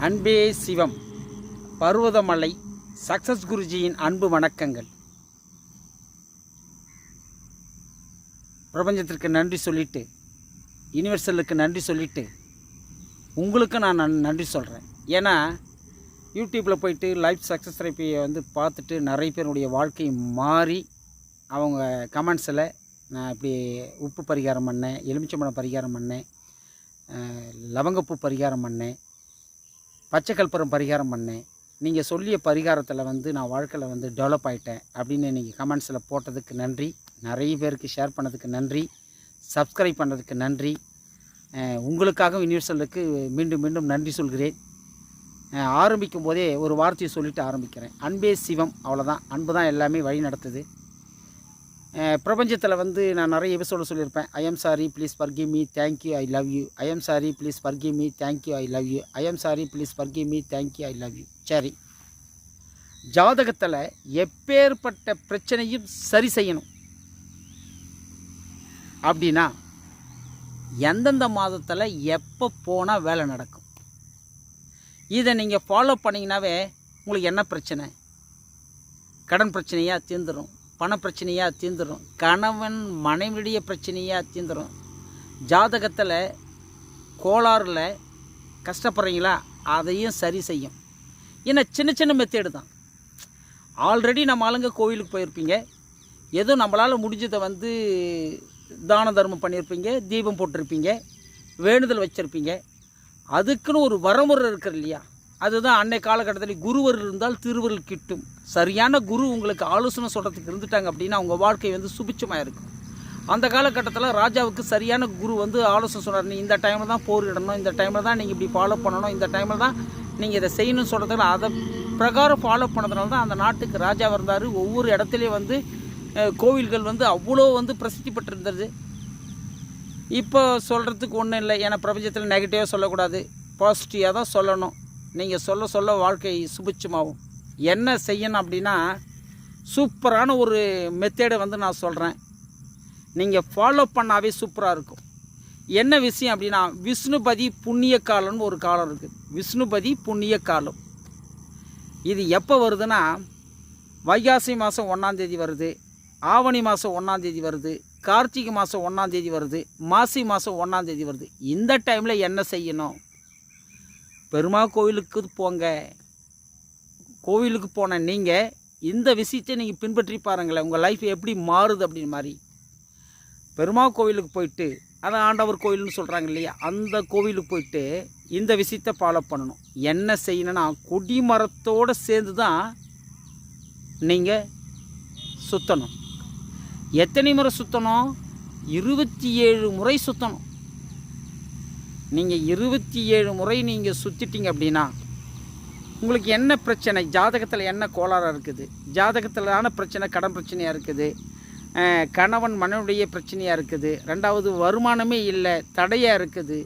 அன்பே சிவம் பருவதமலை சக்சஸ் குருஜியின் அன்பு வணக்கங்கள். பிரபஞ்சத்திற்கு நன்றி சொல்லிட்டு யூனிவர்சலுக்கு நன்றி சொல்லிட்டு உங்களுக்கு நான் நன்- நன்றி சொல்கிறேன் ஏன்னா யூடியூப்பில் போயிட்டு லைஃப் சக்ஸஸ் தெரப்பியை வந்து பார்த்துட்டு நிறைய பேருடைய வாழ்க்கை மாறி அவங்க கமெண்ட்ஸில் நான் இப்படி உப்பு பரிகாரம் பண்ணேன் எலுமிச்சம்பழம் பரிகாரம் பண்ணேன் லவங்கப்பூ பரிகாரம் பண்ணேன் பச்சை கற்பூரம் பரிகாரம் பண்ணேன். நீங்கள் சொல்லிய பரிகாரத்தில் வந்து நான் வாழ்க்கையில் வந்து டெவலப் ஆகிட்டேன் அப்படின்னு நீங்கள் கமெண்ட்ஸில் போட்டதுக்கு நன்றி. நிறைய பேருக்கு ஷேர் பண்ணதுக்கு நன்றி. சப்ஸ்கிரைப் பண்ணதுக்கு நன்றி. உங்களுக்காக யூனிவர்சலுக்கு மீண்டும் மீண்டும் நன்றி சொல்கிறேன். ஆரம்பிக்கும் போதே ஒரு வார்த்தையை சொல்லிவிட்டு ஆரம்பிக்கிறேன். அன்பே சிவம் அவ்வளோதான் அன்பு தான் எல்லாமே வழி நடத்துது. பிரபஞ்சத்தில் வந்து நான் நிறைய எபிசோடு சொல்லியிருப்பேன். I am sorry please forgive me thank you I love you I am sorry please forgive me thank you I love you I am sorry please forgive me thank you I love you சரி. ஜாதகத்தில் எப்பேற்பட்ட பிரச்சனையும் சரி செய்யணும். அப்படின்னா எந்தெந்த மாதத்தில் எப்போ போனால் வேலை நடக்கும்? இதை நீங்கள் ஃபாலோ பண்ணிங்கனாவே உங்களுக்கு என்ன பிரச்சனை? கடன் பிரச்சனையாக தீர்ந்துடும் பண பிரச்சனையாக தீர்ந்துடும் கணவன் மனைவிடைய பிரச்சனையாக தீர்ந்துடும் ஜாதகத்தில் கோளாறில் கஷ்டப்படுறீங்களா? அதையும் சரி செய்யும். ஏன்னா சின்ன சின்ன மெத்தேடு தான். ஆல்ரெடி நம்ம ஆளுங்க கோவிலுக்கு போயிருப்பீங்க. ஏதோ நம்மளால் முடிஞ்சதை வந்து தான தர்மம் பண்ணியிருப்பீங்க தீபம் போட்டிருப்பீங்க வேண்டுதல் வச்சுருப்பீங்க. அதுக்குன்னு ஒரு வரமுறை இருக்குது இல்லையா? அதுதான் அன்னை காலகட்டத்தில் குருவர் இருந்தால் திருவருள் கிட்டும். சரியான குரு உங்களுக்கு ஆலோசனை சொல்கிறதுக்கு இருந்துட்டாங்க அப்படின்னா உங்கள் வாழ்க்கை வந்து சுபிச்சமாக இருக்கும். அந்த காலகட்டத்தில் ராஜாவுக்கு சரியான குரு வந்து ஆலோசனை சொன்னார் நீ இந்த டைமில் தான் போரிடணும் இந்த டைமில் தான் நீங்கள் இப்படி ஃபாலோ பண்ணணும் இந்த டைமில் தான் நீங்கள் இதை செய்யணும்னு சொல்கிறதுல அதை பிரகாரம் ஃபாலோ பண்ணதுனால தான் அந்த நாட்டுக்கு ராஜாவாக இருந்தார். ஒவ்வொரு இடத்துலையும் வந்து கோவில்கள் வந்து அவ்வளோ வந்து பிரசித்தி பெற்றிருந்தது. இப்போ சொல்கிறதுக்கு ஒன்றும் இல்லை. ஏன்னா பிரபஞ்சத்தில் நெகட்டிவாக சொல்லக்கூடாது. பாசிட்டிவாக தான் சொல்லணும். நீங்கள் சொல்ல சொல்ல வாழ்க்கை சுபிச்சமாகும் என்ன செய்யணும் அப்படின்னா சூப்பரான ஒரு மெத்தேடை வந்து நான் சொல்கிறேன் நீங்கள் ஃபாலோ பண்ணாவே சூப்பராக இருக்கும். என்ன விஷயம் அப்படின்னா விஷ்ணுபதி புண்ணிய காலம்னு ஒரு காலம் இருக்குது விஷ்ணுபதி புண்ணிய காலம் இது எப்போ வருதுன்னா வைகாசி மாதம் ஒன்றாந்தேதி வருது ஆவணி மாதம் ஒன்றாந்தேதி வருது கார்த்திகை மாதம் ஒன்றாந்தேதி வருது மாசி மாதம் ஒன்றாந்தேதி வருது. இந்த டைமில் என்ன செய்யணும்? பெருமா கோவிலுக்கு போங்க. கோவிலுக்கு போன நீங்கள் இந்த விஷயத்தை நீங்கள் பின்பற்றி பாருங்களேன். உங்கள் லைஃப் எப்படி மாறுது அப்படின்னு மாதிரி. பெருமா கோவிலுக்கு போயிட்டு அதான் ஆண்டவர் கோவில்னு சொல்கிறாங்க இல்லையா? அந்த கோவிலுக்கு போயிட்டு இந்த விஷயத்தை ஃபாலோ பண்ணணும். என்ன செய்யணும்னா கொடிமரத்தோடு சேர்ந்து தான் நீங்கள் சுற்றணும் எத்தனை முறை சுற்றணும் இருபத்தி ஏழு முறை சுற்றணும் நீங்கள் இருபத்தி ஏழு முறை நீங்கள் சுற்றிட்டீங்க அப்படின்னா உங்களுக்கு என்ன பிரச்சனை? ஜாதகத்தில் என்ன கோளாறாக இருக்குது? ஜாதகத்திலான பிரச்சனை கடன் பிரச்சனையாக இருக்குது. கணவன் மனைவிடைய பிரச்சனையாக இருக்குது. ரெண்டாவது வருமானமே இல்லை தடையாக இருக்குது.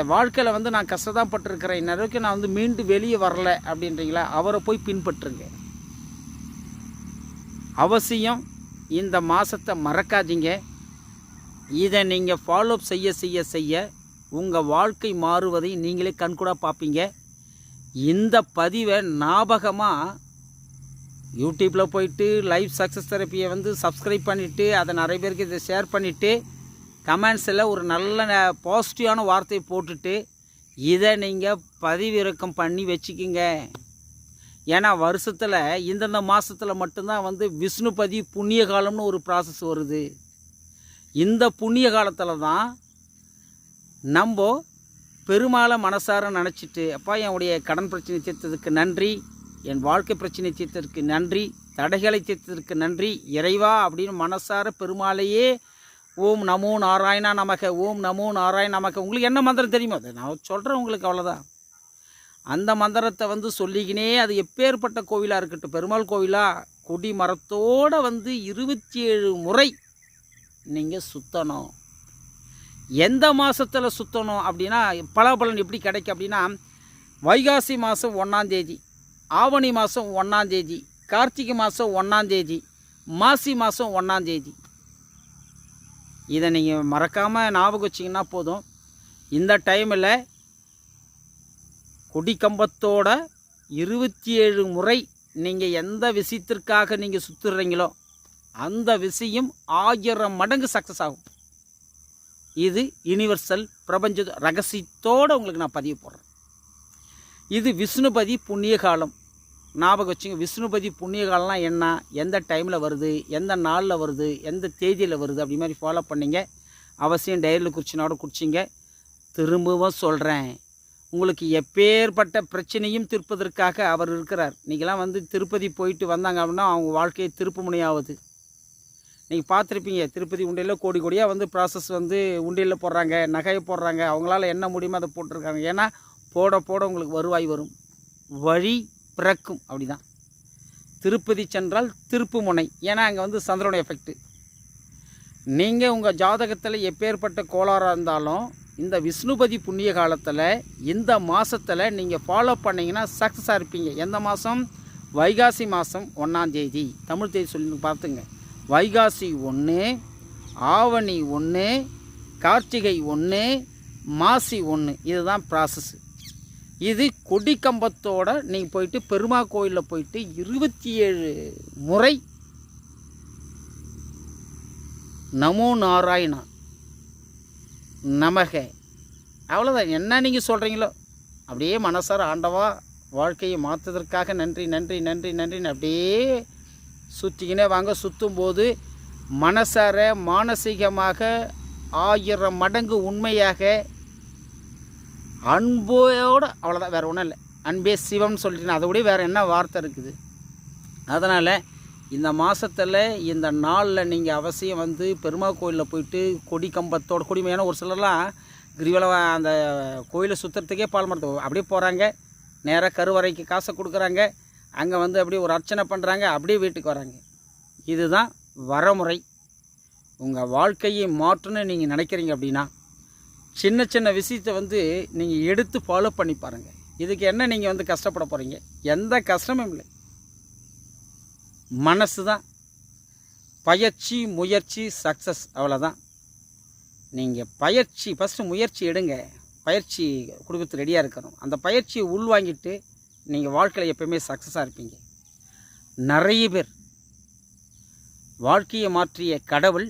என் வாழ்க்கையில் வந்து நான் கஷ்டம் பட்டிருக்கிறேன். இன்ன வரைக்கும் நான் வந்து மீண்டும் வெளியே வரல அப்படின்றீங்களா? அவரை போய் பின்பற்றுங்க. அவசியம் இந்த மாதத்தை மறக்காதீங்க. இதை நீங்கள் ஃபாலோ செய்ய செய்ய செய்ய உங்கள் வாழ்க்கை மாறுவதை நீங்களே கண்கூடாக பார்ப்பீங்க. இந்த பதிவை ஞாபகமாக யூடியூப்பில் போயிட்டு லைஃப் சக்ஸஸ் தெரப்பியை வந்து சப்ஸ்கிரைப் பண்ணிவிட்டு அதை நிறைய பேருக்கு இதை ஷேர் பண்ணிவிட்டு கமெண்ட்ஸில் ஒரு நல்ல பாசிட்டிவான வார்த்தையை போட்டுட்டு இதை நீங்கள் பதிவிறக்கம் பண்ணி வச்சுக்கிங்க. ஏன்னா வருஷத்தில் இந்தந்த மாதத்தில் மட்டும்தான் வந்து விஷ்ணுபதி புண்ணிய காலம்னு ஒரு ப்ராசஸ் வருது. இந்த புண்ணிய காலத்தில் தான் நம்ம பெருமாளை மனசார நினச்சிட்டு அப்பா என்னுடைய கடன் பிரச்சனை தீர்த்ததுக்கு நன்றி. என் வாழ்க்கை பிரச்சனை தீர்த்ததுக்கு நன்றி. தடைகளை தீர்த்ததுக்கு நன்றி. இறைவா அப்படின்னு மனசார பெருமாளையே ஓம் நமோ நாராயணா நமக ஓம் நமோ நாராயண நமக. உங்களுக்கு என்ன மந்திரம் தெரியுமோ? அதை நான் சொல்கிறேன் உங்களுக்கு அவ்வளோதான் அந்த மந்திரத்தை வந்து சொல்லிக்கினே அது எப்பேற்பட்ட கோவிலாக இருக்கட்டும் பெருமாள் கோவிலாக கொடி மரத்தோடு வந்து இருபத்தி ஏழு முறை நீங்கள் சுற்றணும் எந்த மாதத்தில் சுற்றணும் அப்படின்னா பலாபலன் எப்படி கிடைக்கும் அப்படின்னா வைகாசி மாதம் ஒன்றாந்தேதி ஆவணி மாதம் ஒன்றாந்தேதி கார்த்திகை மாதம் ஒன்றாந்தேதி மாசி மாதம் ஒன்றாந்தேதி இதை நீங்கள் மறக்காமல் ஞாபகம் வச்சிங்கன்னா போதும். இந்த டைமில் கொடிக்கம்பத்தோட இருபத்தி ஏழு முறை நீங்கள் எந்த விஷயத்திற்காக நீங்கள் சுற்றுறீங்களோ அந்த விஷயம் ஆயிரம் மடங்கு சக்ஸஸ் ஆகும். இது யுனிவர்சல் பிரபஞ்ச ரகசியத்தோடு உங்களுக்கு நான் பதிவு போடுறேன். இது விஷ்ணுபதி புண்ணிய காலம் ஞாபகம் வச்சுங்க விஷ்ணுபதி புண்ணிய காலம்லாம் என்ன? எந்த டைமில் வருது? எந்த நாளில் வருது? எந்த தேதியில் வருது? அப்படி மாதிரி ஃபாலோ பண்ணீங்க. அவசியம் டைரியில் குறிச்சினோட குறிச்சிங்க திரும்பவும் சொல்கிறேன் உங்களுக்கு எப்பேற்பட்ட பிரச்சனையும் தீர்ப்பதற்காக அவர் இருக்கிறார். இன்றைக்கெல்லாம் வந்து திருப்பதி போயிட்டு வந்தாங்க அப்படின்னா அவங்க வாழ்க்கையை திருப்பு முனையாவது. நீங்கள் பார்த்துருப்பீங்க. திருப்பதி உண்டையில் கோடி கோடியாக வந்து ப்ராசஸ் வந்து உண்டியில் போடுறாங்க நகையை போடுறாங்க. அவங்களால என்ன முடியுமோ அதை போட்டிருக்காங்க. ஏன்னா போட போட உங்களுக்கு வருவாய் வரும். வழி பிறக்கும். அப்படிதான். திருப்பதி சென்றால் திருப்பு முனை. ஏன்னா அங்கே வந்து சந்திரனுடைய எஃபெக்ட்டு நீங்கள் உங்கள் ஜாதகத்தில் எப்பேற்பட்ட கோளாறாக இருந்தாலும் இந்த விஷ்ணுபதி புண்ணிய காலத்தில் இந்த மாதத்தில் நீங்கள் ஃபாலோ பண்ணிங்கன்னா சக்ஸஸாக இருப்பீங்க. எந்த மாதம் வைகாசி மாதம் ஒன்றாந்தேதி தமிழ் தேதி சொல்லி பார்த்துங்க. வைகாசி ஒன்று ஆவணி ஒன்று கார்த்திகை ஒன்று மாசி ஒன்று. இதுதான் ப்ராசஸ் இது கொடிக்கம்பத்தோட நீங்கள் போயிட்டு பெருமா கோயிலில் போயிட்டு இருபத்தி ஏழு முறை நமோ நாராயணா நமக. அவ்வளோதான் என்ன நீங்கள் சொல்கிறீங்களோ அப்படியே மனசார ஆண்டவா வாழ்க்கையை மாற்றுவதற்காக நன்றி நன்றி நன்றி நன்றின்னு அப்படியே சுற்றிக்கினே வாங்க. சுற்றும் போது மனசார மானசீகமாக ஆயிரம் மடங்கு உண்மையாக அன்போட அவ்வளோதான் வேறு ஒன்றும் இல்லை. அன்பே சிவம்னு சொல்லிட்டு அதை விட வேறு என்ன வார்த்தை இருக்குது? அதனால் இந்த மாதத்தில் இந்த நாளில் நீங்கள் அவசியம் வந்து பெருமா கோயிலில் போயிட்டு கொடி கம்பத்தோட கொடிமையான ஒரு சிலர்லாம் கிரிவலம் அந்த கோயிலை சுற்றுறதுக்கே பால் மரத்து அப்படியே போகிறாங்க நேராக கருவறைக்கு காசை கொடுக்குறாங்க. அங்கே வந்து அப்படியே ஒரு அர்ச்சனை பண்ணுறாங்க அப்படியே வீட்டுக்கு வராங்க. இதுதான் வரமுறை. உங்கள் வாழ்க்கையை மாற்றணும்னு நீங்கள் நினைக்கிறீங்க அப்படின்னா சின்ன சின்ன விஷயத்தை வந்து நீங்கள் எடுத்து ஃபாலோ பண்ணி பாருங்கள் இதுக்கு என்ன நீங்கள் வந்து கஷ்டப்பட போகிறீங்க எந்த கஷ்டமும் இல்லை. மனசு தான். பயிற்சி முயற்சி சக்ஸஸ் அவ்வளோதான் நீங்கள் பயிற்சி ஃபஸ்ட்டு முயற்சி எடுங்க. பயிற்சி கொடுக்கறது ரெடியாக இருக்கணும். அந்த பயிற்சியை உள்வாங்கிட்டு நீங்கள் வாழ்க்கையில் எப்பயுமே சக்ஸஸாக இருப்பீங்க. நிறைய பேர் வாழ்க்கையை மாற்றிய கடவுள்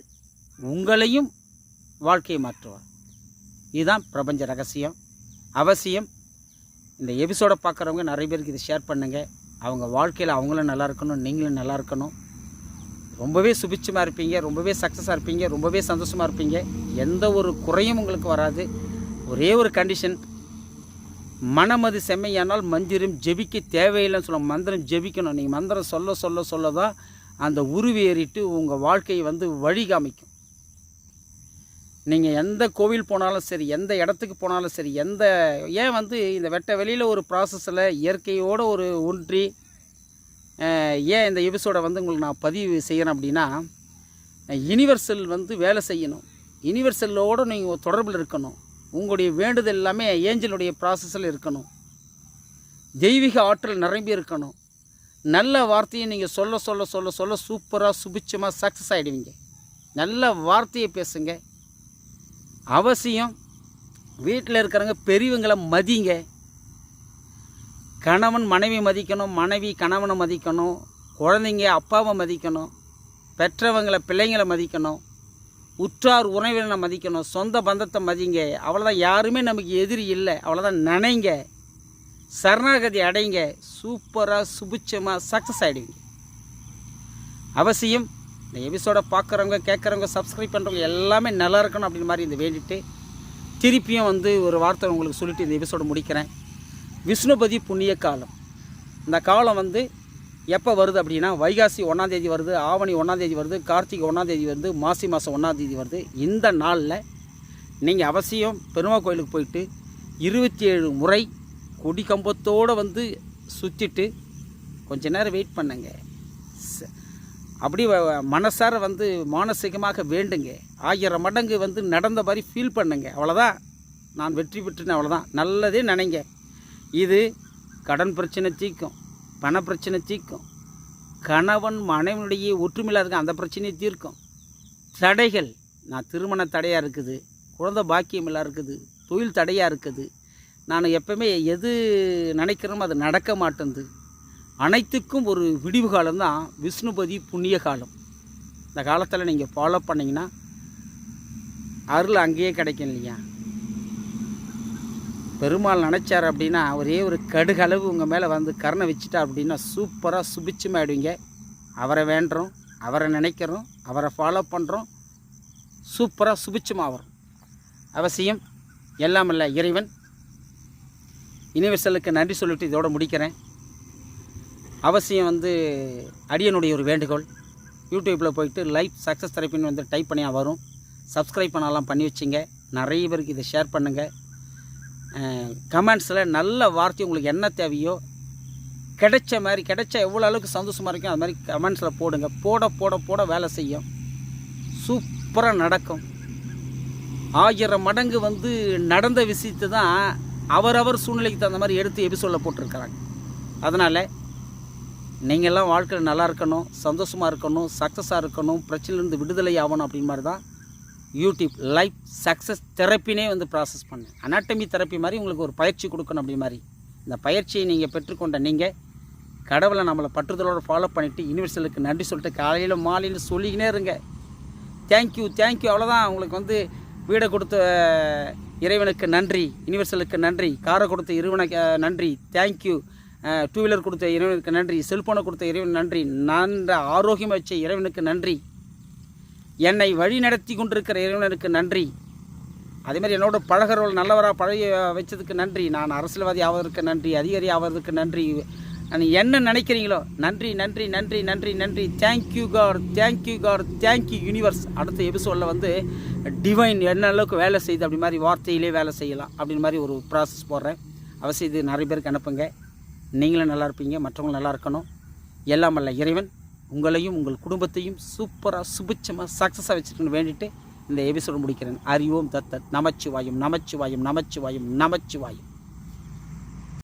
உங்களையும் வாழ்க்கையை மாற்றுவார். இதுதான் பிரபஞ்ச ரகசியம். அவசியம் இந்த எபிசோடை பார்க்குறவங்க நிறைய பேருக்கு இதை ஷேர் பண்ணுங்கள் அவங்க வாழ்க்கையில் அவங்களும் நல்லா இருக்கணும் நீங்களும் நல்லா இருக்கணும். ரொம்பவே சுபிச்சமாக இருப்பீங்க ரொம்பவே சக்ஸஸாக இருப்பீங்க ரொம்பவே சந்தோஷமாக இருப்பீங்க. எந்த ஒரு குறையும் உங்களுக்கு வராது. ஒரே ஒரு கண்டிஷன் மனமது செம்மையானால் மந்திரம் ஜெபிக்க தேவையில்லைன்னு சொல்ல மந்திரம் ஜெபிக்கணும். நீங்கள் மந்திரம் சொல்ல சொல்ல சொல்ல தான் அந்த உருவேறிட்டு உங்கள் வாழ்க்கையை வந்து வழி காமிக்கும். நீங்கள் எந்த கோவில் போனாலும் சரி எந்த இடத்துக்கு போனாலும் சரி எந்த ஏன் வந்து இந்த வெட்ட வெளியில் ஒரு ப்ராசஸில் இயற்கையோடு ஒரு ஒன்றி ஏன் இந்த எபிசோடை வந்து உங்களுக்கு நான் பதிவு செய்கிறேன் அப்படின்னா யுனிவர்சல் வந்து வேலை செய்யணும். யூனிவர்சலோடு நீங்கள் தொடர்பில் இருக்கணும். உங்களுடைய வேண்டுதல் எல்லாமே ஏஞ்சலுடைய ப்ராசஸில் இருக்கணும். தெய்வீக ஆற்றல் நிரம்பி இருக்கணும். நல்ல வார்த்தையை நீங்கள் சொல்ல சொல்ல சொல்ல சொல்ல சூப்பராக சுபிச்சமாக சக்ஸஸ் ஆகிடுவீங்க நல்ல வார்த்தையை பேசுங்க. அவசியம் வீட்டில் இருக்கிறவங்க பெரியவங்களை மதிங்க. கணவன் மனைவி மதிக்கணும் மனைவி கணவனை மதிக்கணும் குழந்தைங்க அப்பாவை மதிக்கணும் பெற்றவங்களை பிள்ளைங்களை மதிக்கணும். உற்றார் உறவினரை மதிக்கணும். சொந்த பந்தத்தை மதிங்க. அவ்வளோதான் யாருமே நமக்கு எதிரி இல்லை. அவ்வளோதான் நினைங்க. சரணாகதி அடைங்க. சூப்பராக சுபிச்சமாக சக்ஸஸ் ஆகிடுவீங்க அவசியம் இந்த எபிசோடை பார்க்குறவங்க கேட்குறவங்க சப்ஸ்கிரைப் பண்ணுறவங்க எல்லாமே நல்லா இருக்கணும் அப்படின்னு மாதிரி இந்த வேண்டிட்டு திருப்பியும் வந்து ஒரு வார்த்தை உங்களுக்கு சொல்லிவிட்டு இந்த எபிசோட முடிக்கிறேன். விஷ்ணுபதி புண்ணிய காலம். இந்த காலம் வந்து எப்போ வருது அப்படின்னா வைகாசி ஒன்றாந்தேதி வருது ஆவணி ஒன்றாந்தேதி வருது கார்த்திகை ஒன்றாந்தேதி வருது மாசி மாதம் ஒன்றாந்தேதி வருது. இந்த நாளில் நீங்கள் அவசியம் பெருமா கோயிலுக்கு போயிட்டு இருபத்தி ஏழு முறை கொடி கம்பத்தோடு வந்து சுற்றிட்டு கொஞ்ச நேரம் வெயிட் பண்ணுங்க. ச- அப்படி வ- மனசார வந்து மானசீகமாக வேண்டுங்க. ஆயிரம் மடங்கு வந்து நடந்த மாதிரி ஃபீல் பண்ணுங்க. அவ்வளோதான் நான் வெற்றி பெற்றுனேன் அவ்வளோதான் நல்லதே நினைங்க. இது கடன் பிரச்சனை தீக்கும் பண பிரச்சனை தீர்க்கும். கணவன் மனைவனுடைய ஒற்றுமையில் இருக்க அந்த பிரச்சனையை தீர்க்கும். தடைகள் நான் திருமண தடையாக இருக்குது குழந்தை பாக்கியம் எல்லாம் இருக்குது தொழில் தடையாக இருக்குது. நான் எப்பவுமே எது நினைக்கிறோமோ அது நடக்க மாட்டேங்குது. அனைத்துக்கும் ஒரு விடிவு காலம்தான் விஷ்ணுபதி புண்ணிய காலம். இந்த காலத்தில் நீங்கள் ஃபாலோ பண்ணிங்கன்னா அருள் அங்கேயே கிடைக்கும் இல்லையா? பெருமாள் நினச்சார் அப்படின்னா ஒரே ஒரு கடுகளவு உங்கள் மேலே வந்து கருணை வச்சுட்டா அப்படின்னா சூப்பராக சுபிச்சமாயிடுவீங்க அவரை வேண்டுறோம் அவரை நினைக்கிறோம் அவரை ஃபாலோ பண்ணுறோம் சூப்பராக சுபிச்சமாக வரும் அவசியம் எல்லாமல்ல இறைவன். யூனிவர்சலுக்கு நன்றி சொல்லிட்டு இதோட முடிக்கிறேன். அவசியம் வந்து அடியனுடைய ஒரு வேண்டுகோள். யூடியூப்பில் போயிட்டு லைஃப் சக்ஸஸ் தெரப்பின்னு வந்து டைப் பண்ணியாக வரும். சப்ஸ்கிரைப் பண்ணலாம் பண்ணி வச்சிங்க. நிறைய பேருக்கு இதை ஷேர் பண்ணுங்கள் கமெண்ட்ஸில் நல்ல வார்த்தை உங்களுக்கு என்ன தேவையோ கிடைச்ச மாதிரி கிடைச்ச எவ்வளோ அளவுக்கு சந்தோஷமாக இருக்கும் அது மாதிரி கமெண்ட்ஸில் போடுங்க. போட போட போட வேலை செய்யும். சூப்பராக நடக்கும். ஆயிரம் மடங்கு வந்து நடந்த விஷயத்தை தான் அவரவர் சூழ்நிலைக்கு தகுந்த மாதிரி எடுத்து எபிசோடில் போட்டிருக்கிறாங்க. அதனால் நீங்கள்லாம் வாழ்க்கையில் நல்லா இருக்கணும் சந்தோஷமாக இருக்கணும் சக்ஸஸாக இருக்கணும் பிரச்சனையிலேருந்து விடுதலை ஆகணும் அப்படின் மாதிரி தான் யூடியூப் லைஃப் சக்ஸஸ் தெரப்பினே வந்து ப்ராசஸ் பண்ணேன் அனாட்டமி தெரப்பி மாதிரி உங்களுக்கு ஒரு பயிற்சி கொடுக்கணும் அப்படி மாதிரி. இந்த பயிற்சியை நீங்கள் பெற்றுக்கொண்ட நீங்கள் கடவுளை நம்மளை பற்றுதலோடு ஃபாலோ பண்ணிவிட்டு யூனிவர்சலுக்கு நன்றி சொல்லிட்டு காலையில் மாலையில் சொல்லிக்கினே இருங்க. தேங்க்யூ தேங்க்யூ அவ்வளோதான் உங்களுக்கு வந்து வீடை கொடுத்த இறைவனுக்கு நன்றி யூனிவர்சலுக்கு நன்றி காரை கொடுத்த இறைவனுக்கு நன்றி தேங்க்யூ டூ வீலர் கொடுத்த இறைவனுக்கு நன்றி செல்ஃபோனை கொடுத்த இறைவன் நன்றி நான் ஆரோக்கியம் வச்ச இறைவனுக்கு நன்றி. என்னை வழி நடத்தி கொண்டிருக்கிற இறைவனுக்கு நன்றி. அதே மாதிரி என்னோட பழகிறவள் நல்லவராக பழகி வச்சதுக்கு நன்றி. நான் அரசியல்வாதி ஆவதற்கு நன்றி அதிகாரி ஆவதற்கு நன்றி. என்ன நினைக்கிறீங்களோ நன்றி நன்றி நன்றி நன்றி நன்றி. Thank you God thank you God thank you universe அடுத்த எபிசோடில் வந்து டிவைன் என்ன அளவுக்கு வேலை செய்யுது அப்படி மாதிரி வார்த்தையிலே வேலை செய்யலாம் அப்படின்னு மாதிரி ஒரு ப்ராசஸ் போடுறேன். அவசியம் இது நிறைய பேருக்கு அனுப்புங்க. நீங்களும் நல்லா இருப்பீங்க மற்றவங்களும் நல்லா இருக்கணும். எல்லாம் அல்ல இறைவன். உங்களையும் உங்கள் குடும்பத்தையும் சூப்பராக சுபிச்சமாக சக்ஸஸாக வச்சுருக்கணும் வேண்டிட்டு இந்த எபிசோடு முடிக்கிறேன். அறிவோம் தத்தத் நமச்சிவாயும் நமச்சிவாயும் நமச்சிவாயும் நமச்சிவாயும்.